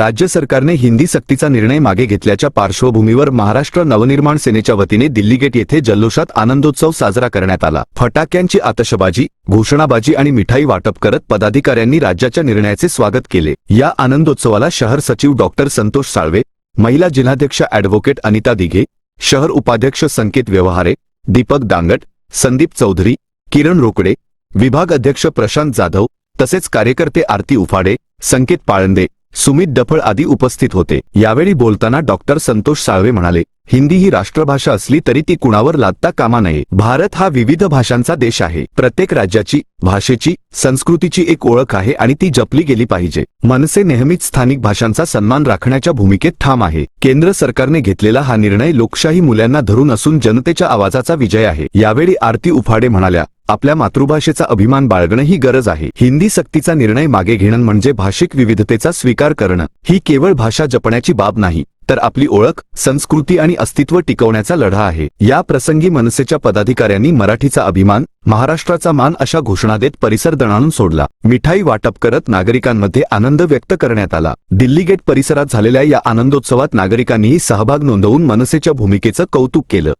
राज्य सरकारने हिंदी सक्तीचा निर्णय मागे घेतल्याच्या पार्श्वभूमीवर महाराष्ट्र नवनिर्माण सेनेच्या वतीने दिल्ली गेट येथे जल्लोषात आनंदोत्सव साजरा करण्यात आला. फटाक्यांची आतषबाजी घोषणाबाजी आणि मिठाई वाटप करत पदाधिकाऱ्यांनी राज्याच्या निर्णयाचे स्वागत केले. या आनंदोत्सवाला शहर सचिव डॉक्टर संतोष साळवे महिला जिल्हाध्यक्ष अॅडव्होकेट अनिता दिघे शहर उपाध्यक्ष संकेत व्यवहारे दीपक दांगट संदीप चौधरी किरण रोकडे विभाग अध्यक्ष प्रशांत जाधव तसेच कार्यकर्ते आरती उफाडे संकेत पाळंदे सुमित डफळ आदी उपस्थित होते. यावेळी बोलताना डॉक्टर संतोष साळवे म्हणाले हिंदी ही राष्ट्रभाषा असली तरी ती कुणावर लादता कामा नये. भारत हा विविध भाषांचा देश आहे. प्रत्येक राज्याची भाषेची संस्कृतीची एक ओळख आहे आणि ती जपली गेली पाहिजे. मनसे नेहमीच स्थानिक भाषांचा सन्मान राखण्याच्या भूमिकेत ठाम आहे. केंद्र सरकारने घेतलेला हा निर्णय लोकशाही मूल्यांना धरून असून जनतेच्या आवाजाचा विजय आहे. यावेळी आरती उफाडे म्हणाल्या आपल्या मातृभाषेचा अभिमान बाळगणं ही गरज आहे. हिंदी सक्तीचा निर्णय मागे घेणं म्हणजे भाषिक विविधतेचा स्वीकार करणं. ही केवळ भाषा जपण्याची बाब नाही तर आपली ओळख संस्कृती आणि अस्तित्व टिकवण्याचा लढा आहे. या प्रसंगी मनसेच्या पदाधिकाऱ्यांनी मराठीचा अभिमान महाराष्ट्राचा मान अशा घोषणा देत परिसर दणाणून सोडला. मिठाई वाटप करत नागरिकांमध्ये आनंद व्यक्त करण्यात आला. दिल्ली गेट परिसरात झालेल्या या आनंदोत्सवात नागरिकांनीही सहभाग नोंदवून मनसेच्या भूमिकेचं कौतुक केलं.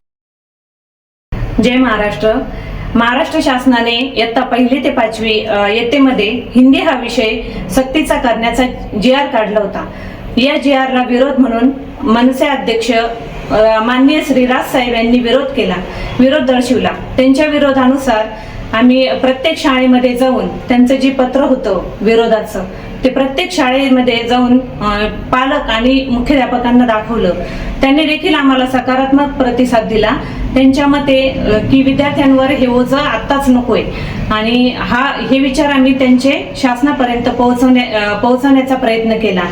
जय महाराष्ट्र. महाराष्ट्र शासनाने इयत्ता पहिली ते पाचवी इयत्तेमध्ये हिंदी हा विषय सक्तीचा करण्याचा जी आर काढला होता. या जी आरला विरोध म्हणून मनसे अध्यक्ष माननीय माननीय श्रीराज साहेब यांनी विरोध केला. विरोध दर्शविला. त्यांच्या विरोधानुसार आम्ही प्रत्येक शाळेमध्ये जाऊन त्यांचं जे पत्र होतं विरोधाचं ते प्रत्येक शाळेमध्ये जाऊन पालक आणि मुख्याध्यापकांना दाखवलं. त्यांनी देखील आम्हाला सकारात्मक प्रतिसाद दिला. त्यांच्या मते की विद्यार्थ्यांवर हे ओझं आत्ताच नकोय. आणि हा हे विचार आम्ही त्यांचे शासनापर्यंत पोहोचवण्या पोहोचवण्याचा प्रयत्न केला.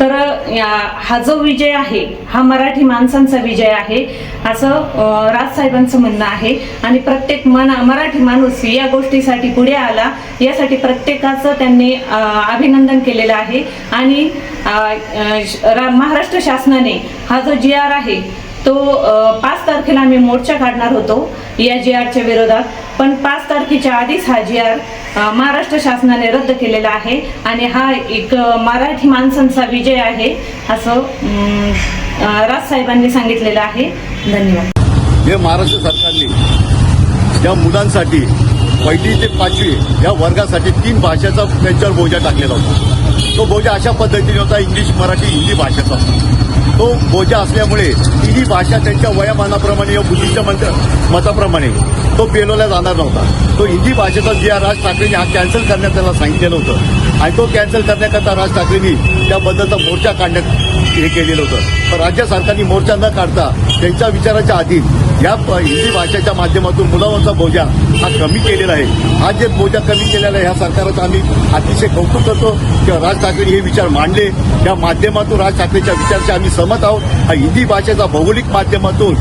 तर या- हा जो विजय आहे हा मराठी माणसांचा विजय आहे असं राजसाहेबांचं म्हणणं आहे. आणि प्रत्येक मन मराठी माणूस या गोष्टीसाठी पुढे आला यासाठी प्रत्येकाचं त्यांनी अभिनंदन केलेलं आहे. आणि श- रा- महाराष्ट्र शासनाने हा जो जी आर आहे तो पाच तारखेला आम्ही मोर्चा काढणार होतो या जी आरच्या विरोधात. पण पाच तारखेच्या आधीच हा जी आर महाराष्ट्र शासनाने रद्द केलेला आहे आणि हा एक मराठी माणसांचा विजय आहे असं राजसाहेबांनी सांगितलेलं आहे. धन्यवाद. हे महाराष्ट्र सरकारने या मुलांसाठी पहिली ते पाचवी या वर्गासाठी तीन भाषेचा त्यांच्यावर बोजा टाकलेला होता. तो बोजा अशा पद्धतीने होता इंग्लिश मराठी हिंदी भाषेचा तो बोजा असल्यामुळे ही भाषा त्यांच्या वयामानाप्रमाणे या बुद्धीच्या मंत्र मताप्रमाणे तो पेलवला जाणार नव्हता. तो हिंदी भाषेचा जे राज ठाकरेंनी हा कॅन्सल करण्यात त्याला सांगितलेलं होतं. आणि तो कॅन्सल करण्याकरता राज ठाकरेंनी त्याबद्दलचा मोर्चा काढण्यात हे केलेलं होतं. राज्य सरकारने मोर्चा न काढता त्यांच्या विचाराच्या अधीन या हिंदी भाषेच्या माध्यमातून मुलांचा बोजा हा कमी केलेला आहे. हा जे बोजा कमी केलेला आहे ह्या सरकारचं आम्ही अतिशय कौतुक करतो किंवा राज ठाकरे हे विचार मांडले. या माध्यमातून राज ठाकरेच्या विचाराचे आम्ही सहमत आहोत. हा हिंदी भाषेचा भौगोलिक माध्यमातून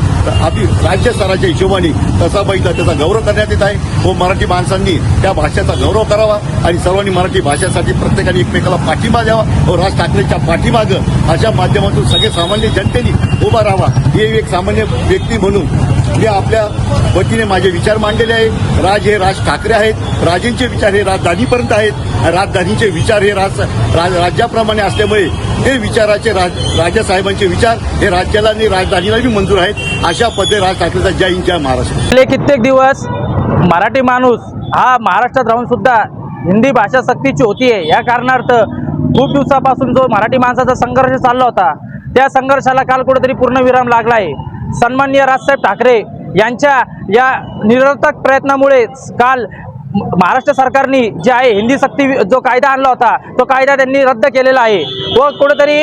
आम्ही राज्य स्तराच्या हिशोबाने कसा बघितला त्याचा गौरव करण्यात येत आहे. व मराठी माणसांनी त्या भाषेचा गौरव करावा आणि सर्वांनी मराठी भाषेसाठी प्रत्येकाने एकमेकाला पाठिंबा द्यावा. व राज ठाकरेच्या पाठीमागं अशा माध्यमातून सगळे सामान्य जनतेने उभा राहावा. हे एक सामान्य व्यक्ती म्हणून मी आपल्या वतीने माझे विचार मांडलेले आहे राज हे राज ठाकरे आहेत. राजेंचे विचार हे राजधानीपर्यंत आहेत. राजधानीचे विचार हे राज राज- राज्याप्रमाणे असल्यामुळे हे विचाराचे राज राजासाहेबांचे विचार हे राज्याला आणि राजधानीला बी मंजूर आहेत. अशा पद्धती राज ठाकरेचा जय हिंद जय महाराष्ट्र. गेले कित्येक दिवस मराठी माणूस हा महाराष्ट्रात राहून सुद्धा हिंदी भाषा सक्तीची होती आहे या कारणार्थ खूप दिवसापासून जो मराठी माणसाचा संघर्ष चालला होता त्या संघर्षाला काल कुठेतरी पूर्णविराम लागला आहे सन्माननीय राजसाहेब ठाकरे यांच्या या निरर्थक प्रयत्नामुळे काल महाराष्ट्र सरकारने जे आहे हिंदी सक्ती जो कायदा आणला होता तो कायदा त्यांनी रद्द केलेला आहे. व कुठेतरी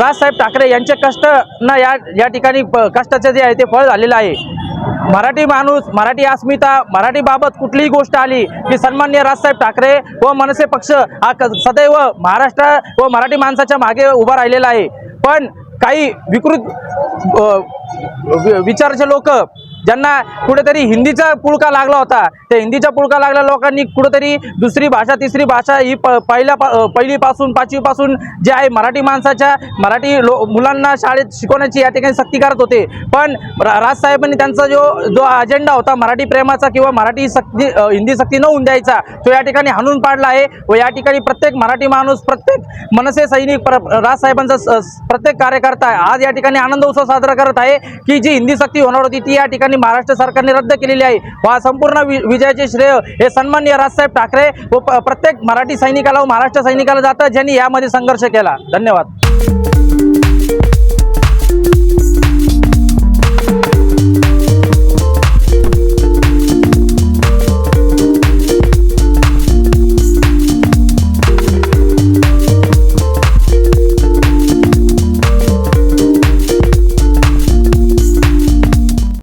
राजसाहेब ठाकरे यांचे कष्ट ना या या ठिकाणी प- कष्टाचे जे आहे ते फळ झालेलं आहे. मराठी माणूस मराठी अस्मिता मराठीबाबत कुठलीही गोष्ट आली की सन्मान्य राजसाहेब ठाकरे व मनसे पक्ष हा क- सदैव महाराष्ट्र व मराठी माणसाच्या मागे उभा राहिलेला आहे. पण काही विकृत वि- विचाराचे लोक ज्यांना कुठेतरी हिंदीचा पुळका लागला होता त्या हिंदीचा पुळका लागल्या लोकांनी कुठेतरी दुसरी भाषा तिसरी भाषा ही प पहिल्या पा- पहिलीपासून पाचवीपासून जे आहे मराठी माणसाच्या मराठी लो मुलांना शाळेत शिकवण्याची या ठिकाणी सक्ती करत होते. पण राजसाहेबांनी त्यांचा जो जो अजेंडा होता मराठी प्रेमाचा किंवा मराठी सक्ती हिंदी सक्ती न होऊन द्यायचा तो या ठिकाणी हाणून पाडला आहे व या ठिकाणी प्रत्येक मराठी माणूस प्रत्येक मनसे सैनिक प्र- राजसाहेबांचा स- प्रत्येक कार्यकर्ता आज या ठिकाणी आनंद उत्सव साजरा करत आहे की जी हिंदी सक्ती होणार होती ती या ठिकाणी महाराष्ट्र सरकारने रद्द केलेली आहे. व हा संपूर्ण वि- विजयाचे श्रेय हे सन्मान्य राजसाहेब ठाकरे व प्रत्येक मराठी सैनिकाला व महाराष्ट्र सैनिकाला जातं ज्यांनी यामध्ये संघर्ष केला. धन्यवाद.